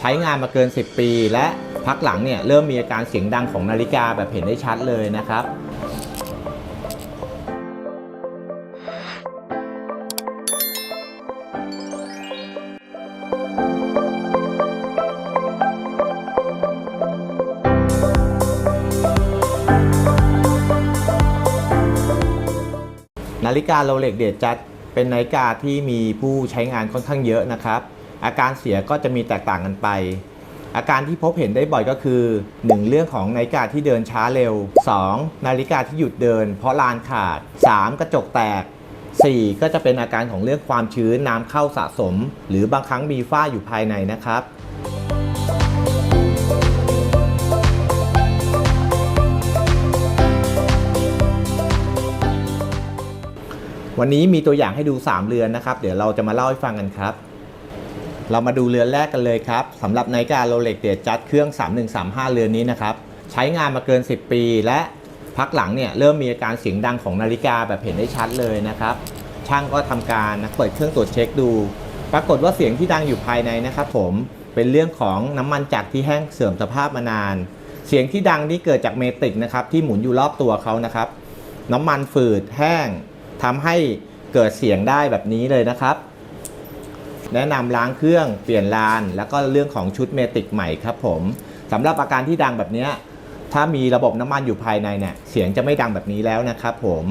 ใช้งานมาเกิน 10 ปี และพักหลังเนี่ยเริ่มมีอาการเสียงดังของนาฬิกาแบบเห็นได้ชัดเลยนะครับนาฬิกาโรเล็กเดจัดเป็นนาฬิกาที่มีผู้ใช้งานค่อนข้างเยอะนะครับ อาการเสียก็จะมีแตกต่างกันไป อาการที่พบเห็นได้บ่อยก็คือ 1. เรื่องของนาฬิกาที่เดินช้าเร็ว 2. นาฬิกาที่หยุดเดิน เพราะลานขาด 3. กระจกแตก 4. ก็จะเป็นอาการของเรื่องความชื้นน้ำเข้าสะสม หรือบางครั้งมีฝ้าอยู่ภายในนะครับวันนี้มีตัวอย่างให้ดู 3 เรือนนะครับ เดี๋ยวเราจะมาเล่าให้ฟังกันครับ เรามาดูเรือนแรกกันเลยครับสำหรับนาฬิกาโรเล็กเดดจัดเครื่อง 3135 เรือนนี้นะครับ ใช้งานมาเกิน 10 ปี และพักหลังเนี่ยเริ่มมีอาการเสียงดังของนาฬิกาแบบเห็นได้ชัดเลยนะครับ ช่างก็ทำการเปิดเครื่องตรวจเช็คดู ปรากฏว่าเสียงที่ดังอยู่ภายในนะครับผมเป็นเรื่องของน้ำมันจักรที่แห้งเสื่อมสภาพมานาน เสียงที่ดังนี่เกิดจากเมติกนะครับที่หมุนอยู่รอบตัวเขานะครับ น้ำมันฝืดแห้งทำให้เกิดเสียงได้แบบนี้เลยนะครับ แนะนำล้างเครื่องเปลี่ยนลาน แล้วก็เรื่องของชุดเมติกใหม่ครับผมสำหรับอาการที่ดังแบบนี้ถ้ามีระบบน้ำมันอยู่ภายในเนี่ยเสียงจะไม่ดังแบบนี้แล้วนะครับผม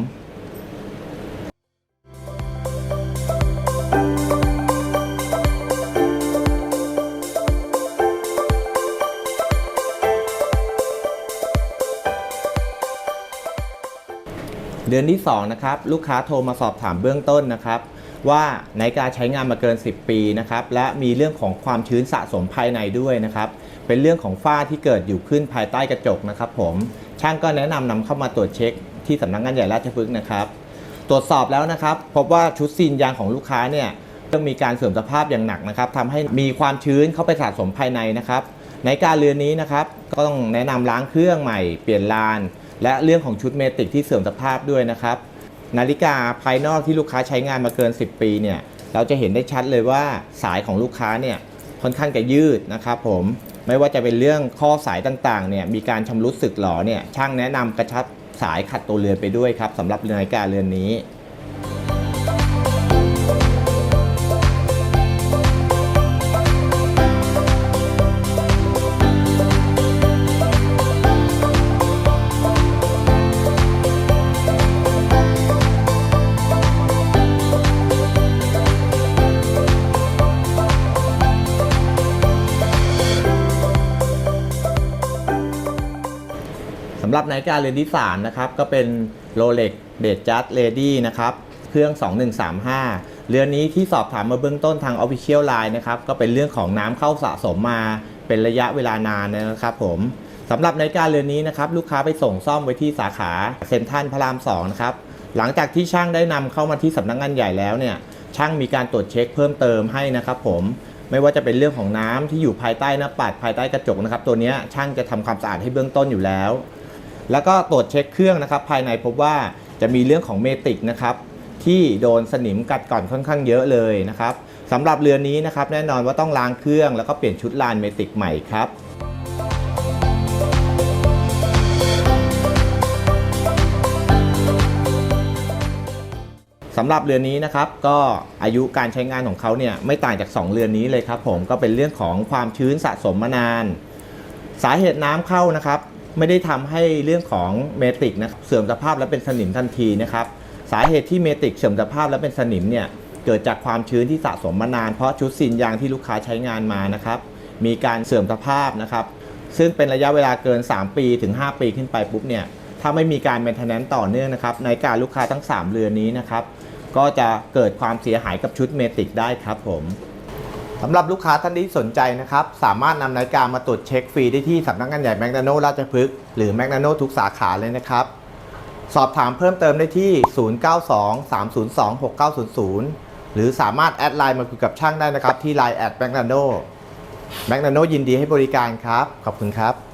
เดือนที่2นะครับลูกค้าโทรมาสอบถามเบื้องต้นนะครับ ว่านาฬิกาใช้งานมาเกิน 10 ปีนะครับและมีเรื่องของความชื้นสะสมภายในด้วยนะครับเป็นเรื่องของฝ้าที่เกิดอยู่ขึ้นภายใต้กระจกนะครับ ผมช่างก็แนะนำนำเข้ามาตรวจเช็ค ที่สำนักงานใหญ่ราชพฤกษ์นะครับ ตรวจสอบแล้วนะครับ พบว่าชุดซีนยางของลูกค้าเนี่ยเริ่มมีการเสื่อมสภาพอย่างหนักนะครับทำให้มีความชื้นเข้าไปสะสมภายในนะครับ ในการเรือนนี้นะครับก็ต้องแนะนำล้างเครื่องใหม่ เปลี่ยนลาน และเรื่องของชุดเมติกที่เสื่อมสภาพด้วยนะครับ นาฬิกาภายนอกที่ลูกค้าใช้งานมาเกิน 10 ปีเนี่ยเราจะเห็นได้ชัดเลยว่าสายของลูกค้าเนี่ยค่อนข้างจะยืดนะครับผมไม่ว่าจะเป็นเรื่องข้อสายต่างๆเนี่ยมีการชำรุดสึกหรอเนี่ยช่างแนะนำกระชับสายขัดตัวเรือนไปด้วยครับสำหรับนาฬิกาเรือนนี้ สำหรับนาฬิกาเรือนที่3นะครับก็เป็น Rolex d a t j u s t Lady นะครับเครื่อง 2135 เรือนนี้ที่สอบถามมาเบื้องต้นทาง Official Line นะครับก็เป็นเรื่องของน้ำเข้าสะสมมาเป็นระยะเวลานานนะครับผมสำหรับนาฬิกาเรือนนี้นะครับลูกค้าไปส่งซ่อมไว้ที่สาขาเซ็นทรัลพระราม2นะครับหลังจากที่ช่างได้นำเข้ามาที่สำนักงานใหญ่แล้วเนี่ยช่างมีการตรวจเช็คเพิ่มเติมให้นะครับผมไม่ว่าจะเป็นเรื่องของน้ำที่อยู่ภายใต้หน้าปัดภายใต้กระจกนะครับ ตัวนี้ช่างจะทำความสะอาดให้เบื้องต้นอยู่แล้ว แล้วก็ตรวจเช็คเครื่องนะครับ ภายในพบว่าจะมีเรื่องของเมติกนะครับที่โดนสนิมกัดก่อนค่อนข้างเยอะเลยนะครับสำหรับเรือนี้นะครับแน่นอนว่าต้องล้างเครื่อง แล้วก็เปลี่ยนชุดลานเมติกใหม่ครับสำหรับเรือนนี้นะครับก็อายุการใช้งานของเขาเนี่ยไม่ต่างจาก 2 เรือนนี้เลยครับผมก็เป็นเรื่องของความชื้นสะสมมานาน สาเหตุน้ำเข้านะครับ ไม่ได้ทำให้เรื่องของเมติกนะเสื่อมสภาพและเป็นสนิมทันทีนะครับสาเหตุที่เมติกเสื่อมสภาพและเป็นสนิมเนี่ยเกิดจากความชื้นที่สะสมมานานเพราะชุดซีนยางที่ลูกค้าใช้งานมานะครับมีการเสื่อมสภาพนะครับซึ่งเป็นระยะเวลาเกิน 3 ปีถึง 5 ปีขึ้นไปปุ๊บเนี่ยถ้าไม่มีการเมนเทนแนนต่อเนื่องนะครับในการลูกค้าทั้ง 3 เรือนนี้นะครับก็จะเกิดความเสียหายกับชุดเมติกได้ครับผม สำหรับลูกค้าท่านที่สนใจนะครับ สามารถนำนาฬิกามาตรวจเช็คฟรีได้ที่สำนักงานใหญ่แมกนาโนราชพฤกษ์หรือแมกนาโนทุกสาขาเลยนะครับ สอบถามเพิ่มเติมได้ที่ 0923026900 หรือสามารถแอดไลน์มาคุยกับช่างได้นะครับ ที่ไลน์แอดแมกนาโนแมกนาโนยินดีให้บริการครับ ขอบคุณครับ